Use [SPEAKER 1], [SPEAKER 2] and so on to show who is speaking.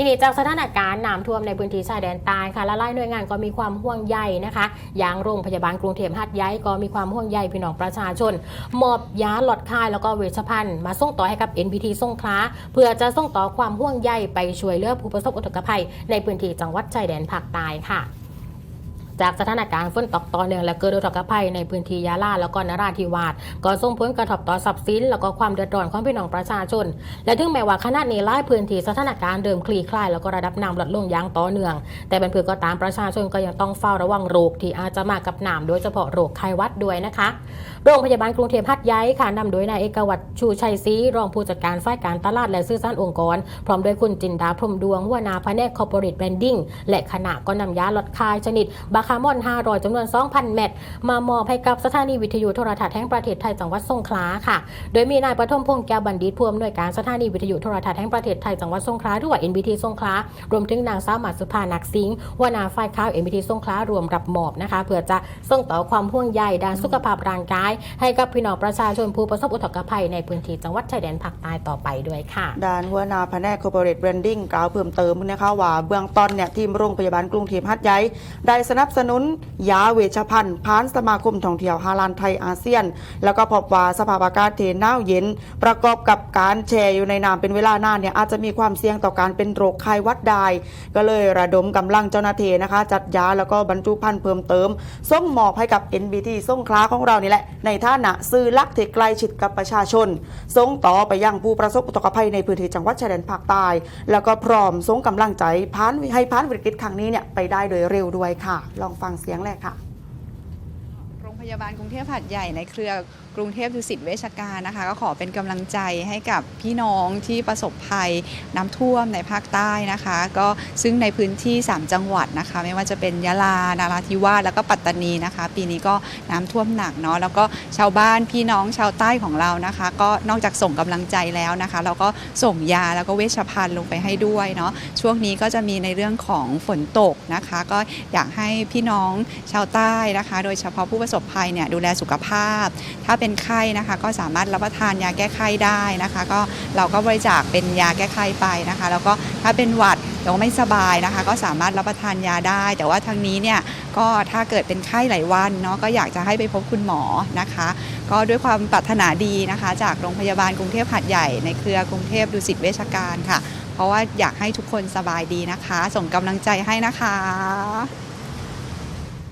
[SPEAKER 1] ทีนี้จากสถานการณ์น้ำท่วมในพื้นที่ชายแดนใต้ค่ะและลายหน่วยงานก็มีความห่วงใยนะคะ อย่างโรงพยาบาลกรุงเทพหัดใหญ่ก็มีความห่วงใยพี่น้องประชาชนมอบยาหลอดคายแล้วก็เวชภัณฑ์มาส่งต่อให้กับ NPT สงขลาเพื่อจะส่งต่อความห่วงใยไปช่วยเหลือผู้ประสบอุทกภัย ในพื้นที่จังหวัดชายแดนภาคใต้ค่ะ จากสถานการณ์ฝนตกต่อเนื่องและเกิดอุทกภัยในพื้นที่ยะลาแล้วก็นราธิวาสก็ส่งผลกระทบต่อทรัพย์สินแล้วก็ความเดือดร้อนของพี่น้องประชาชน และถึงแม้ว่าขณะนี้ลายพื้นที่สถานการณ์เดิมคลี่คลายแล้วก็ระดับน้ำลดลงอย่างต่อเนื่อง แต่เป็นเพื่อก็ตามประชาชนก็ยังต้องเฝ้าระวังโรคที่อาจจะมากับน้ำโดยเฉพาะโรคไข้หวัดด้วยนะคะ โรงพยาบาลกรุงเทพหัดใหญ่ค่ะนำโดยนายเอกวัตรชูชัยศรีรองผู้จัดการฝ่ายการตลาดและสื่อสารองค์กร พร้อมด้วยคุณจินดาพรมดวงหัวหน้าแผนกคอร์ปอเรทแบรนดิ้งและคณะก็นำยาลดคายชนิดบาคามอน500จำนวน 2,000เม็ดมามอบให้กับสถานีวิทยุโทรทัศน์แห่งประเทศไทยจังหวัดสงขลาค่ะ โดยมีนายปฐมพงษ์แก้วบัณฑิตผู้อำนวยการสถานีวิทยุโทรทัศน์แห่งประเทศไทยจังหวัดสงขลาหรือว่า NBT สงขลารวมถึงนางสาวหมาสุภานักสิงห์วน้าฝ่ายข่าว NBT สงขลารวมรับมอบนะคะ เพื่อจะส่งต่อความห่วงใยด้านสุขภาพร่างกาย ให้กับพี่น้องประชาชนผู้ประสบอุทกภัยในพื้นที่จังหวัดชายแดนภาคใต้ต่อไปด้วยค่ะ
[SPEAKER 2] ด้านหัวหน้าแผนก corporate branding กล่าวเพิ่มเติมนะคะว่าเบื้องต้นเนี่ยทีมโรงพยาบาลกรุงเทพหัดใหญ่ได้สนับสนุน ยาเวชภัณฑ์ผ่านสมาคมท่องเที่ยวฮาลานไทยอาเซียน แล้วก็พบว่าสภาพอากาศเทหนาวเย็น ประกอบกับการแช่อยู่ในน้ำเป็นเวลานานเนี่ยอาจจะมีความเสี่ยงต่อการเป็นโรคไข้หวัดได้ก็เลยระดมกำลังเจ้าหน้าที่นะคะ จัดยาแล้วก็บรรจุภัณฑ์เพิ่มเติม ส่งมอบให้กับ NBT ส่งคลาของเรานี่แหละ ในฐานะซื้อลักเที่ใกล้ชิดกับประชาชน ส่งต่อไปยังผู้ประสบอุทกภัยในพื้นที่จังหวัดชายแดนภาคใต้แล้วก็พร้อมส่งกำลังใจพานให้พานวิกฤตครั้งนี้เนี่ยไปได้โดยเร็วด้วยค่ะลองฟังเสียงแรกค่ะ
[SPEAKER 3] พยาบาลกรุงเทพหัดใหญ่ในเครือกรุงเทพดุสิตเวชการนะคะ ก็ขอเป็นกำลังใจให้กับพี่น้องที่ประสบภัยน้ำท่วมในภาคใต้นะคะ ก็ซึ่งในพื้นที่ 3 จังหวัดนะคะ ไม่ว่าจะเป็นยะลานาราธิวาสแล้วก็ปัตตานีนะคะ ปีนี้ก็น้ำท่วมหนักเนาะแล้วก็ชาวบ้านพี่น้องชาวใต้ของเรานะคะ ก็นอกจากส่งกำลังใจแล้วนะคะ เราก็ส่งยาแล้วก็เวชภัณฑ์ลงไปให้ด้วยเนาะช่วงนี้ก็จะมีในเรื่องของฝนตกนะคะ ก็อยากให้พี่น้องชาวใต้นะคะ โดยเฉพาะผู้ประสบภัยเนี่ยดูแลสุขภาพ ถ้าเป็นไข้นะคะ ก็สามารถรับประทานยาแก้ไข้ได้นะคะ ก็เราก็บริจาคเป็นยาแก้ไข้ไปนะคะ แล้วก็ถ้าเป็นหวัดหรือว่าไม่สบายนะคะ ก็สามารถรับประทานยาได้ แต่ว่าทางนี้เนี่ยก็ถ้าเกิดเป็นไข้หลายวันเนาะก็อยากจะให้ไปพบคุณหมอนะคะ ก็ด้วยความปรารถนาดีนะคะ จากโรงพยาบาลกรุงเทพหัดใหญ่ในเครือกรุงเทพดุสิตเวชการค่ะ เพราะว่าอยากให้ทุกคนสบายดีนะคะ ส่งกำลังใจให้นะคะ